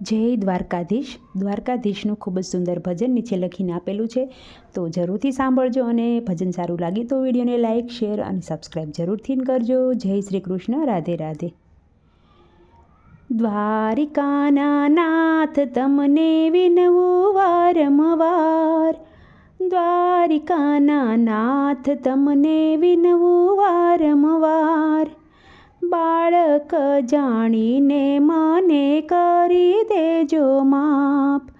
જય દ્વારકાધીશ. દ્વારકાધીશનું ખૂબ જ સુંદર ભજન નીચે લખીને આપેલું છે. તો જરૂરથી સાંભળજો અને ભજન સારું લાગે તો વિડીયોને લાઇક શેર અને સબસ્ક્રાઈબ જરૂરથી કરજો. જય શ્રી કૃષ્ણ. રાધે રાધે. દ્વારિકાના નાથ તમને વિનવું વારંવાર. દ્વારિકાના નાથ તમને વિનવું વારંવાર. બાળક જાણીને મને કરી દેજો માપ.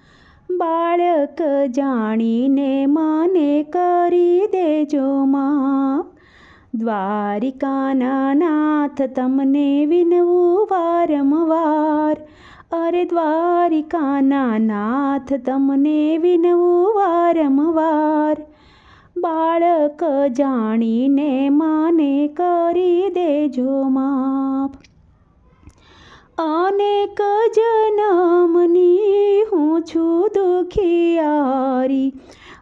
બાળક જાણીને મને કરી દેજો માપ. દ્વારિકાના નાથ તમને વિનવું વારંવાર. અરે દ્વારિકાના નાથ તમને વિનવું વારંવાર. બાળક જાણીને માને કરી દેજો માપ. અનેક જનમની હું છું દુખિયારી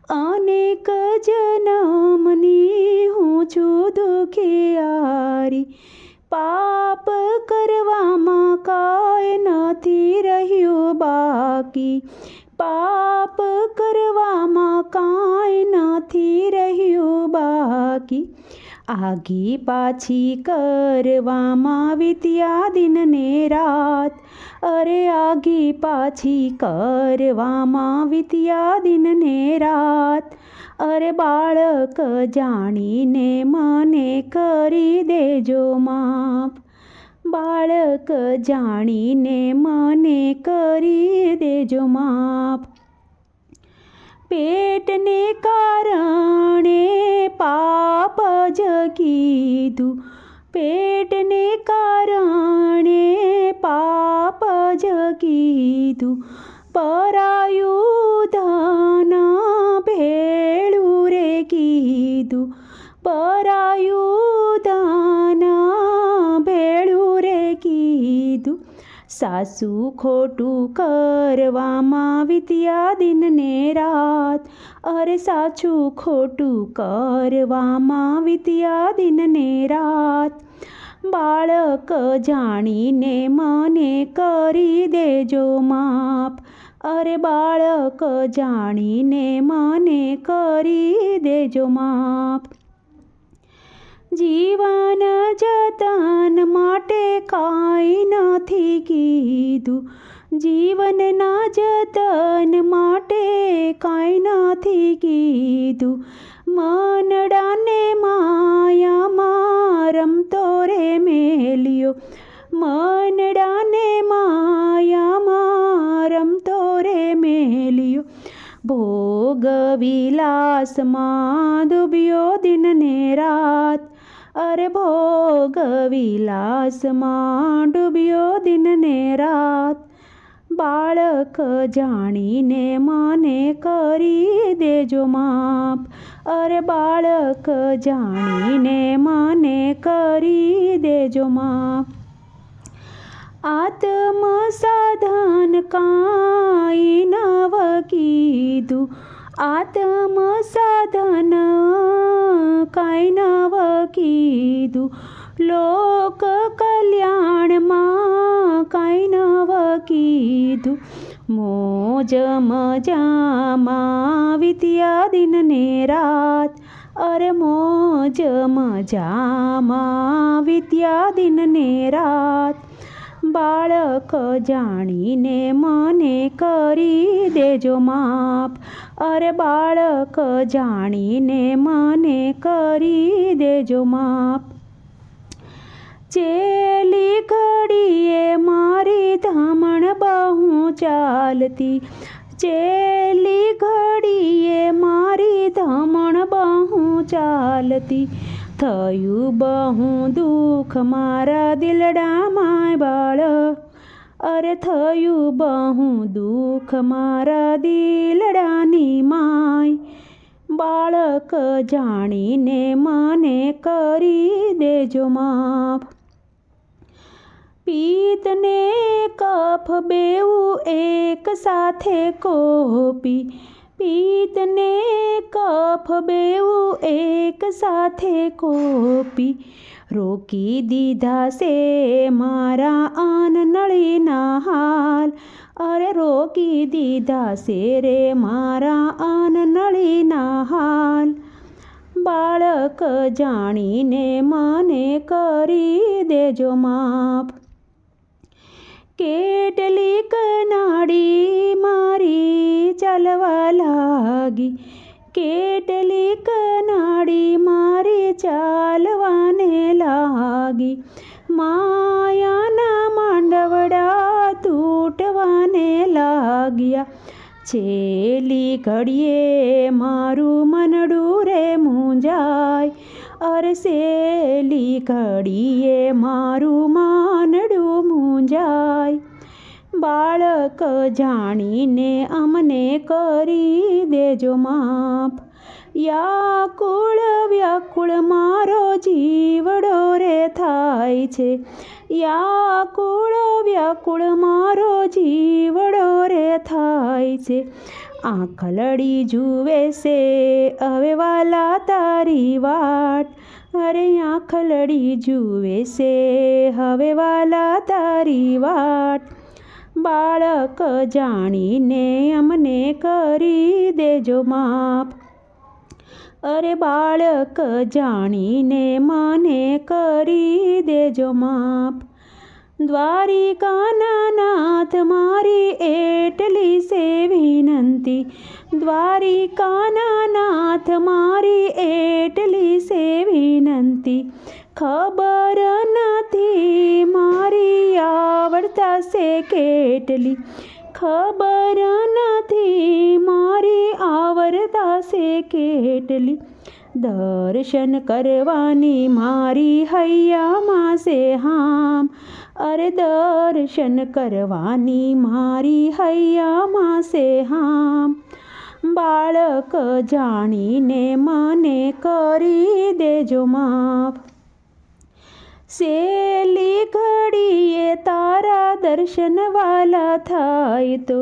અનેક જનમની હું છું દુખિયારી પાપ કરવામાં કાંઈ નથી રહ્યું બાકી. પાપ કરવામાં કાંઈ નથી રહ્યું બાકી. આગી પાછી કરવામાં વિત્યા દિન ને રાત. અરે આગી પાછી કરવામાં વિત્યા દિન ને રાત. અરે બાળક જાણીને મને કરી દેજો માપ. બાળક જાણીને મને કરી દેજો માપ. પેટને કારણે પાપ જ કીધું. પેટને કારણે પાપ જ કીધું. પરાયું ધાના સાસુ ખોટું કરવામાં વિત્યા દિન ને રાત. અરે સાચું ખોટું કરવામાં વિત્યા દિન ને રાત. બાળક જાણીને મને કરી દેજો માપ. અરે બાળક જાણીને મને કરી દેજો માપ. જીવન જતન માટે કાંઈ નથી કીધું. જીવનના જતન માટે કાંઈ નથી કીધું. મનડાને માયામાં રમતો રે મેલ્યો મનડાને માયામાં રમતો રે મેલ્યો ભોગ વિલાસમાં ડૂબ્યો દિન ને રાત અરે ભોગ વિલાસમાં ડૂબ્યો દિન ને રાત. બાળક જાણીને મને કરી દેજો માપ. અરે બાળક જાણીને મને કરી દેજો માપ. આત્મ સાધન કાંઈ નવ કીધું આત્મ સાધન કાંઈ નવ કીધું, લોક કલ્યાણમાં કાંઈ નવ કીધું મોજ મજામાં વિત્યા દિન ને રાત. અરે મોજ મજામાં વિત્યા દિન ને રાત. બાળક જાણીને મને કરી દેજો માપ. અરે બાળક જાણીને મને કરી દેજો માપ. ચેલી ઘડીએ મારી ધામણ બહુ ચાલતી. ચેલી ઘડીએ મારી ધામણ બહુ ચાલતી. થયું બહુ દુઃખ મારા દિલડામાં બાળ અરે થયું બહુ દુઃખ મારા દિલડાની માય. બાળક જાણીને મને કરી દેજો માફ. પિત્તને કફ બેવું એક સાથે કોપી. પિત્તને કફ બેવું એક સાથે કોપી. રોકી દીધા છે મારા આન નળીના હાલ. અરે રોકી દીધા છે રે મારા અનનળીના હાલ. બાળક જાણીને મને કરી દેજો માફ કેટલીક નાડી મારી ચાલવા લાગી કેટલીક નાડી મારી ચાલવાને લાગી માયાના માંડવડા તૂટવાને લાગ્યા છેલી ઘડીએ મારું મનડું રે મૂંઝાય અરસેલી ઘડીએ મારું માનડું બાળક જાણીને અમને કરી દેજો માફ. યાકુળ વ્યાકુળ, મારો જીવડો રે થાય છે. યાકુળ વ્યાકુળ, મારો જીવડો રે થાય છે. આંખલડી જુએ છે, હવે વાલા તારી વાટ. અરે આંખ લડી જુએ છે, હવે વાલા તારી વાટ. બાળક જાણીને અમને કરી દેજો માફ. અરે બાળક જાણીને મને કરી દેજો માપ દ્વારિકાના નાથ મારી એટલી સે વિનંતી દ્વારિકાના નાથ મારી એટલી સે વિનંતી ખબર નથી, મારી આવડતા છે કેટલી. ખબર નથી, મારી આવડતા છે કેટલી. દર્શન કરવાની મારી હૈયામાં છે હામ. અરે દર્શન કરવાની મારી હૈયામાં છે હામ. બાળક જાણીને મને કરી દેજો માફ. સેલી ઘડીએ તારા દર્શન વાલા થાય તો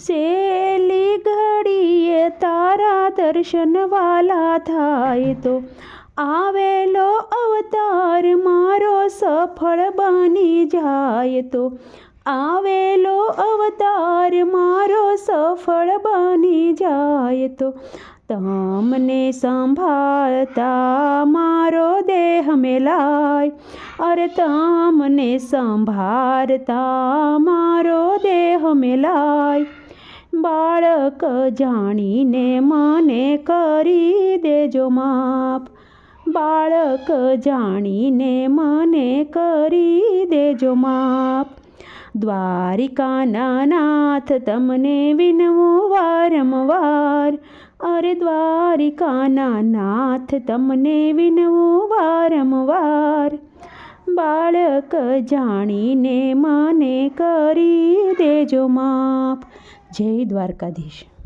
સેલી ઘડીએ તારા દર્શન વાલા થાય તો આવેલો અવતાર મારો સફળ બની જાય તો આવેલો અવતાર મારો સફળ બની જાય તો તમને સંભાળતા મારો દેહ મેલાય. અરે તમને સંભાળતા મારો દેહ મેલાય. બાળક જાણીને મને કરી દેજો માપ. બાળક જાણીને મને કરી દેજો માપ. દ્વારિકાના નાથ તમને વિનવું વારંવાર અરે દ્વારિકાના નાથ તમને વિનવું વારંવાર બાળક જાણીને મને કરી દેજો માપ. જય દ્વારકાધીશ.